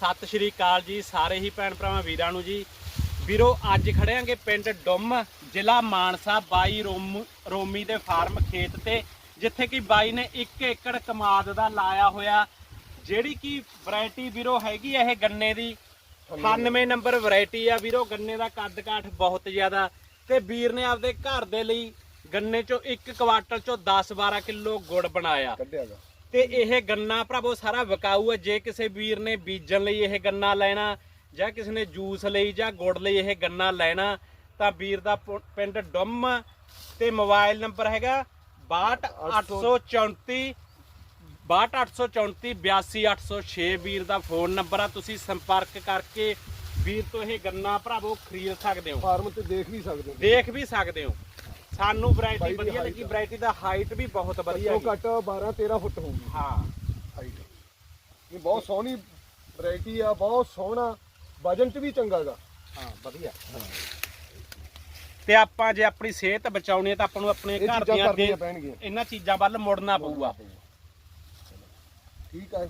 ਸਤਿ ਸ਼੍ਰੀ ਅਕਾਲ ਜੀ ਸਾਰੇ ਹੀ ਭੈਣ ਭਰਾਵਾਂ ਵੀਰਾਂ ਨੂੰ ਜੀ। ਵੀਰੋ ਅੱਜ ਖੜਿਆਂਗੇ ਪਿੰਡ ਡੁੰਮ ਜ਼ਿਲ੍ਹਾ ਮਾਨਸਾ ਬਾਈ ਰੋਮ ਰੋਮੀ ਦੇ ਫਾਰਮ ਖੇਤ ਤੇ ਜਿੱਥੇ ਕਿ ਬਾਈ ਨੇ 1 ਏਕੜ ਕਮਾਦ ਦਾ ਲਾਇਆ ਹੋਇਆ ਜਿਹੜੀ ਕਿ ਵੈਰਾਈਟੀ ਵੀਰੋ ਹੈਗੀ ਇਹ ਗੰਨੇ ਦੀ। 98 ਨੰਬਰ ਵੈਰਾਈਟੀ ਆ ਵੀਰੋ ਗੰਨੇ ਦਾ ਕੱਦ ਕਾਠ ਬਹੁਤ ਜ਼ਿਆਦਾ। ਤੇ ਵੀਰ ਨੇ ਆਪਦੇ ਘਰ ਦੇ ਲਈ ਗੰਨੇ ਚੋਂ ਇੱਕ ਕੁਆਟਲ ਚੋਂ 10-12 ਕਿਲੋ ਗੁੜ ਬਣਾਇਆ। ਤੇ ਇਹ ਗੰਨਾ ਭਰਾਵੋ ਸਾਰਾ ਵਿਕਾਊ ਹੈ। ਜੇ ਕਿਸੇ ਵੀਰ ਨੇ ਬੀਜਣ ਲਈ ਇਹ ਗੰਨਾ ਲੈਣਾ ਜਾਂ ਕਿਸੇ ਨੇ ਜੂਸ ਲਈ ਜਾਂ ਗੁੜ ਲਈ ਇਹ ਗੰਨਾ ਲੈਣਾ ਤਾਂ ਵੀਰ ਦਾ ਪਿੰਡ ਡੁੰਮ ਤੇ ਮੋਬਾਈਲ ਨੰਬਰ ਹੈਗਾ 62834 62834 82806 ਵੀਰ ਦਾ ਫੋਨ ਨੰਬਰ ਆ। ਤੁਸੀਂ ਸੰਪਰਕ ਕਰਕੇ ਵੀਰ ਤੋਂ ਇਹ ਗੰਨਾ ਭਰਾਵੋ ਖਰੀਦ ਸਕਦੇ ਹੋ। ਫਾਰਮ ਤੇ ਦੇਖ ਵੀ ਸਕਦੇ ਹੋ। ਦੇਖ ਵੀ ਸਕਦੇ ਹੋ। ਸਾਨੂੰ ਵੈਰਾਈਟੀ ਵਧੀਆ ਲੱਗੀ। ਵੈਰਾਈਟੀ ਦਾ ਹਾਈਟ ਵੀ ਬਹੁਤ ਵਧੀਆ ਘੱਟੋ। ਘੱਟ 12 13 ਫੁੱਟ ਹੋਊਗੀ। ਹਾਂ। ਹਾਈਟ ਇਹ ਬਹੁਤ ਸੋਹਣੀ ਵੈਰਾਈਟੀ ਆ ਬਹੁਤ ਸੋਹਣਾ ਵਜਨ ਚ ਵੀ ਚੰਗਾ ਗਾ। ਹਾਂ ਵਧੀਆ। ਤੇ ਆਪਾਂ ਜੇ ਆਪਣੀ ਸਿਹਤ ਬਚਾਉਣੀ ਹੈ ਤਾਂ ਆਪਾਂ ਨੂੰ ਆਪਣੇ ਘਰ ਦੀਆਂ ਇਹਨਾਂ ਚੀਜ਼ਾਂ ਵੱਲ ਮੁੜਨਾ ਪਊਗਾ। ਠੀਕ ਆ